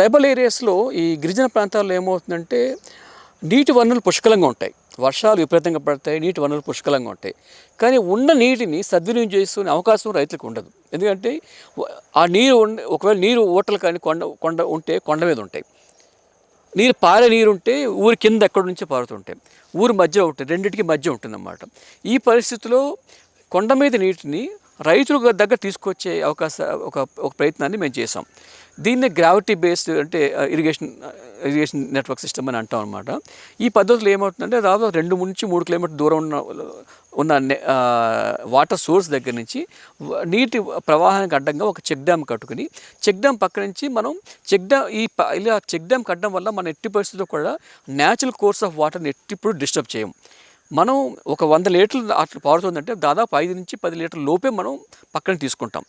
Tribal ఏరియాస్లో ఈ గిరిజన ప్రాంతాల్లో ఏమవుతుందంటే నీటి వనరులు పుష్కలంగా ఉంటాయి. వర్షాలు విపరీతంగా పడతాయి నీటి వనరులు పుష్కలంగా ఉంటాయి. కానీ ఉన్న నీటిని సద్వినియోగం చేసుకునే అవకాశం రైతులకు ఉండదు. ఎందుకంటే ఆ నీరు ఒకవేళ నీరు ఓటలు కానీ కొండ కొండ ఉంటే కొండ మీద ఉంటాయి. నీరు పారే నీరు ఉంటే ఊరి కింద ఎక్కడి నుంచో పారుతుంటాయి. ఊరి మధ్య ఉంటుంది రెండింటికి మధ్య ఉంటుందన్నమాట. ఈ పరిస్థితిలో కొండ మీద నీటిని రైతుల దగ్గర తీసుకొచ్చే అవకాశ ఒక ఒక ప్రయత్నాన్ని మేము చేసాం దీన్ని గ్రావిటీ బేస్డ్ అంటే ఇరిగేషన్ ఇరిగేషన్ నెట్వర్క్ సిస్టమ్ అని అంటాం అనమాట ఈ పద్ధతిలో ఏమవుతుందంటే దాదాపు రెండు నుంచి మూడు కిలోమీటర్ దూరం ఉన్న ఉన్న నె- వాటర్ సోర్స్ దగ్గర నుంచి నీటి ప్రవాహానికి అడ్డంగా ఒక చెక్ డ్యామ్ కట్టుకుని చెక్ డ్యామ్ పక్క నుంచి మనం చెక్ డ్యామ్ ఈ ప- ఇలా చెక్ డ్యామ్ కట్టడం వల్ల మన ఎట్టి పరిస్థితుల్లో కూడా న్యాచురల్ కోర్స్ ఆఫ్ వాటర్ని ఎట్టిప్పుడు డిస్టర్బ్ చేయం మనం ఒక వంద లీటర్లు అట్లా పారుతుందంటే దాదాపు ఐదు నుంచి పది లీటర్ల లోపే మనం పక్కన తీసుకుంటాం.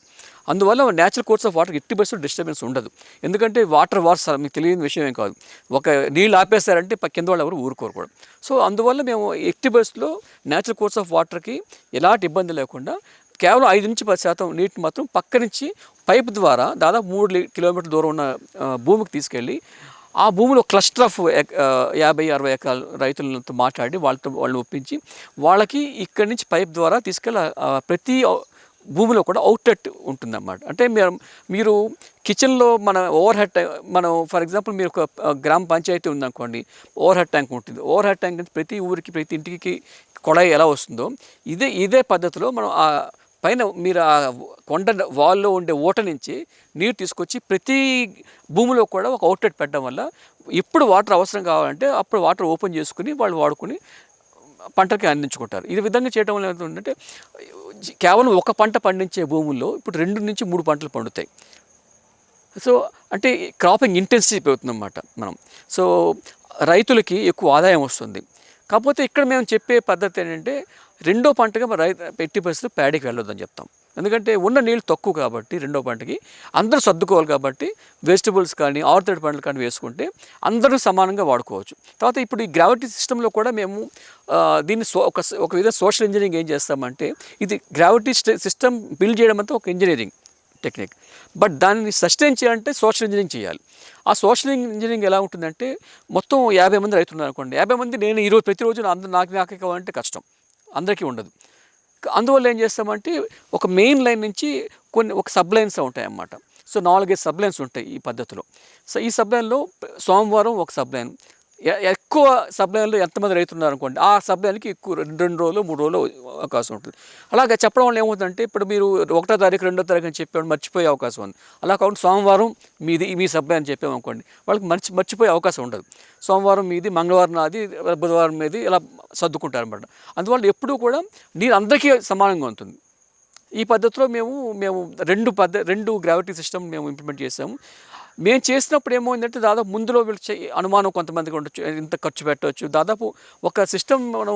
అందువల్ల న్యాచురల్ కోర్స్ ఆఫ్ వాటర్ ఎట్టి బస్సు డిస్టర్బెన్స్ ఉండదు. ఎందుకంటే వాటర్ వార్స్ మీకు తెలియని విషయం ఏం కాదు. ఒక నీళ్ళు ఆపేస్తారంటే కింద వాళ్ళు ఎవరు ఊరుకోరు కూడా. సో అందువల్ల మేము ఎట్టి బస్సులో న్యాచురల్ కోర్స్ ఆఫ్ వాటర్కి ఎలాంటి ఇబ్బంది లేకుండా కేవలం ఐదు నుంచి పది శాతం నీటిని మాత్రం పక్క నుంచి పైప్ ద్వారా దాదాపు మూడు లి- కిలోమీటర్ల దూరం ఉన్న భూమికి తీసుకెళ్ళి ఆ భూమిలో క్లస్టర్ ఆఫ్ ఎక్- యాభై అరవై ఎకరాల రైతులతో మాట్లాడి వాళ్ళతో వాళ్ళని ఒప్పించి వాళ్ళకి ఇక్కడి నుంచి పైప్ ద్వారా తీసుకెళ్ళి ప్రతి భూమిలో కూడా అవుట్లెట్ ఉంటుందన్నమాట. అంటే మీరు మీరు కిచెన్లో మన ఓవర్ హెడ్ ట్యాంక్ మనం ఫర్ ఎగ్జాంపుల్ మీరు ఒక గ్రామ పంచాయతీ ఉందనుకోండి ఓవర్ హెడ్ ట్యాంక్ ఉంటుంది. ఓవర్ హెడ్ ట్యాంక్ అంటే ప్రతి ఊరికి ప్రతి ఇంటికి కొడాయి ఎలా వస్తుందో ఇదే ఇదే పద్ధతిలో మనం ఆ పైన మీరు ఆ కొండ వాల్లో ఉండే ఓట నుంచి నీరు తీసుకొచ్చి ప్రతి భూమిలో కూడా ఒక అవుట్లెట్ పెట్టడం వల్ల ఎప్పుడు వాటర్ అవసరం కావాలంటే అప్పుడు వాటర్ ఓపెన్ చేసుకుని వాళ్ళు వాడుకుని పంటకి అందించుకుంటారు. ఈ విధంగా చేయడం వల్ల ఏంటంటే కేవలం ఒక పంట పండించే భూముల్లో ఇప్పుడు రెండు నుంచి మూడు పంటలు పండుతాయి. సో అంటే క్రాపింగ్ ఇంటెన్సిటీ పెరుగుతుందన్నమాట మనం. సో రైతులకి ఎక్కువ ఆదాయం వస్తుంది. కాకపోతే ఇక్కడ మేము చెప్పే పద్ధతి ఏంటంటే రెండో పంటగా మన రైతు ఎట్టి పరిస్థితులు ప్యాడీకి వెళ్ళొద్దని చెప్తాం. ఎందుకంటే ఉన్న నీళ్ళు తక్కువ కాబట్టి రెండో పంటకి అందరూ సర్దుకోవాలి కాబట్టి వెజిటబుల్స్ కానీ ఆరుతడి పంటలు కానీ వేసుకుంటే అందరూ సమానంగా వాడుకోవచ్చు. తర్వాత ఇప్పుడు ఈ గ్రావిటీ సిస్టంలో కూడా మేము దీన్ని సో ఒక ఒక విధంగా సోషల్ ఇంజనీరింగ్ ఏం చేస్తామంటే ఇది గ్రావిటీ సిస్టమ్ బిల్డ్ చేయడం అంతా ఒక ఇంజనీరింగ్. టెక్నిక్. బట్ దాన్ని సస్టైన్ చేయాలంటే సోషల్ ఇంజనీరింగ్ చేయాలి. ఆ సోషల్ ఇంజనీరింగ్ ఎలా ఉంటుందంటే మొత్తం యాభై మంది రైతులు ఉన్నారు అనుకోండి యాభై మంది నేను ఈరోజు ప్రతిరోజు అందరూ నాకు నాకే కావాలంటే కష్టం. అందరికీ ఉండదు. అందువల్ల ఏం చేస్తామంటే ఒక మెయిన్ లైన్ నుంచి కొన్ని ఒక సబ్ లైన్స్ ఉంటాయి అన్నమాట సో నాలుగైదు సబ్ లైన్స్ ఉంటాయి ఈ పద్ధతిలో. సో ఈ సబ్ లైన్లో సోమవారం ఒక సబ్ లైన్. ఎక్కువ సబ్ ఎంతమంది రైతులు ఉన్నారు అనుకోండి ఆ సబ్ ఎక్కువ రెండు రెండు రోజులు మూడు రోజులు అవకాశం ఉంటుంది. అలాగే చెప్పడం వల్ల ఏమవుతుందంటే ఇప్పుడు మీరు ఒకటో తారీఖు రెండో తారీఖు అని చెప్పాడు మర్చిపోయే అవకాశం ఉంది. అలా కాకుండా సోమవారం మీది మీ సబ్లై అని చెప్పాము అనుకోండి వాళ్ళకి మర్చి మర్చిపోయే అవకాశం ఉండదు. సోమవారం మీది మంగళవారం నాది బుధవారం మీది ఇలా సర్దుకుంటారు అనమాట అందువల్ల ఎప్పుడూ కూడా నీరు అందరికీ సమానంగా ఉంటుంది. ఈ పద్ధతిలో మేము మేము రెండు పద్ధ రెండు గ్రావిటీ సిస్టమ్ మేము ఇంప్లిమెంట్ చేసాము. మేము చేసినప్పుడు ఏమైందంటే దాదాపు ముందులో వీళ్ళు అనుమానం కొంతమందికి ఉండొచ్చు ఇంత ఖర్చు పెట్టవచ్చు దాదాపు ఒక సిస్టమ్ మనం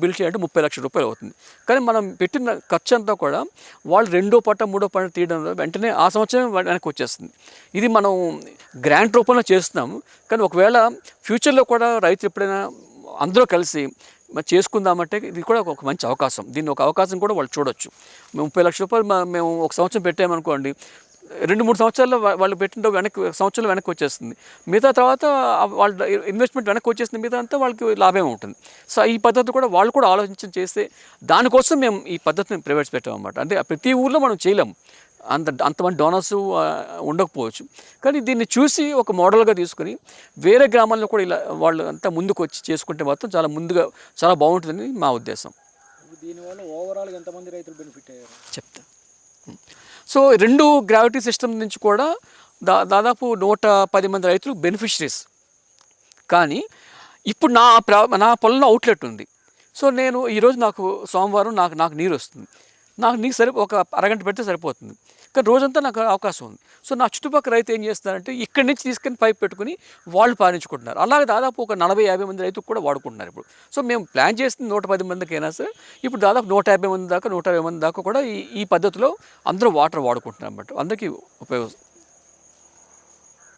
బిల్డ్ చేయాలంటే ముప్పై లక్షల రూపాయలు అవుతుంది. కానీ మనం పెట్టిన ఖర్చు అంతా కూడా వాళ్ళు రెండో పట్ట మూడో పట్ట తీయడంలో వెంటనే ఆ సంవత్సరం వెనక్కి వచ్చేస్తుంది. ఇది మనం గ్రాంట్ రూపంలో చేస్తున్నాము. కానీ ఒకవేళ ఫ్యూచర్లో కూడా రైతు ఎప్పుడైనా అందరూ కలిసి మరి చేసుకుందామంటే ఇది కూడా ఒక మంచి అవకాశం. దీన్ని ఒక అవకాశం కూడా వాళ్ళు చూడొచ్చు. ముప్పై లక్షల రూపాయలు మేము ఒక సంవత్సరం పెట్టామనుకోండి రెండు మూడు సంవత్సరాల్లో వాళ్ళు పెట్టిన వెనక్కి సంవత్సరాలు వెనక్కి వచ్చేస్తుంది. మిగతా తర్వాత వాళ్ళ ఇన్వెస్ట్మెంట్ వెనక్కి వచ్చేస్తుంది మిగతా అంతా వాళ్ళకి లాభమే ఉంటుంది. సో ఈ పద్ధతి కూడా వాళ్ళు కూడా ఆలోచించి చేస్తే దానికోసం మేము ఈ పద్ధతిని ప్రవేశపెట్టామన్నమాట. అంటే ప్రతి ఊర్లో మనం చేయలేము అంత అంతమంది డోనర్స్ ఉండకపోవచ్చు. కానీ దీన్ని చూసి ఒక మోడల్గా తీసుకుని వేరే గ్రామాల్లో కూడా ఇలా వాళ్ళు అంతా ముందుకు వచ్చి చేసుకుంటే మాత్రం చాలా ముందుగా చాలా బాగుంటుందని మా ఉద్దేశం. దీనివల్ల ఓవరాల్ ఎంతమంది రైతులు బెనిఫిట్ అయ్యారు? చెప్తా. సో రెండు గ్రావిటీ సిస్టమ్ నుంచి కూడా దా దాదాపు నూట పది మంది రైతులు బెనిఫిషరీస్ కానీ ఇప్పుడు నా ప్రా నా పొలంలో అవుట్లెట్ ఉంది. సో నేను ఈరోజు నాకు సోమవారం నాకు నాకు నీరు వస్తుంది. నాకు నీకు సరి ఒక అరగంట పెడితే సరిపోతుంది. కానీ రోజంతా నాకు అవకాశం ఉంది. సో నా చుట్టుపక్కల రైతు ఏం చేస్తున్నారంటే ఇక్కడి నుంచి తీసుకొని పైప్ పెట్టుకుని వాళ్ళు పాలించుకుంటున్నారు. అలాగే దాదాపు ఒక నలభై యాభై మంది రైతులు కూడా వాడుకుంటున్నారు ఇప్పుడు. సో మేము ప్లాన్ చేసింది నూట పది మందికైనా సరే ఇప్పుడు దాదాపు నూట యాభై మంది దాకా నూట యాభై మంది దాకా కూడా ఈ ఈ పద్ధతిలో అందరూ వాటర్ వాడుకుంటున్నారు అన్నమాట. అందరికీ ఉపయోగం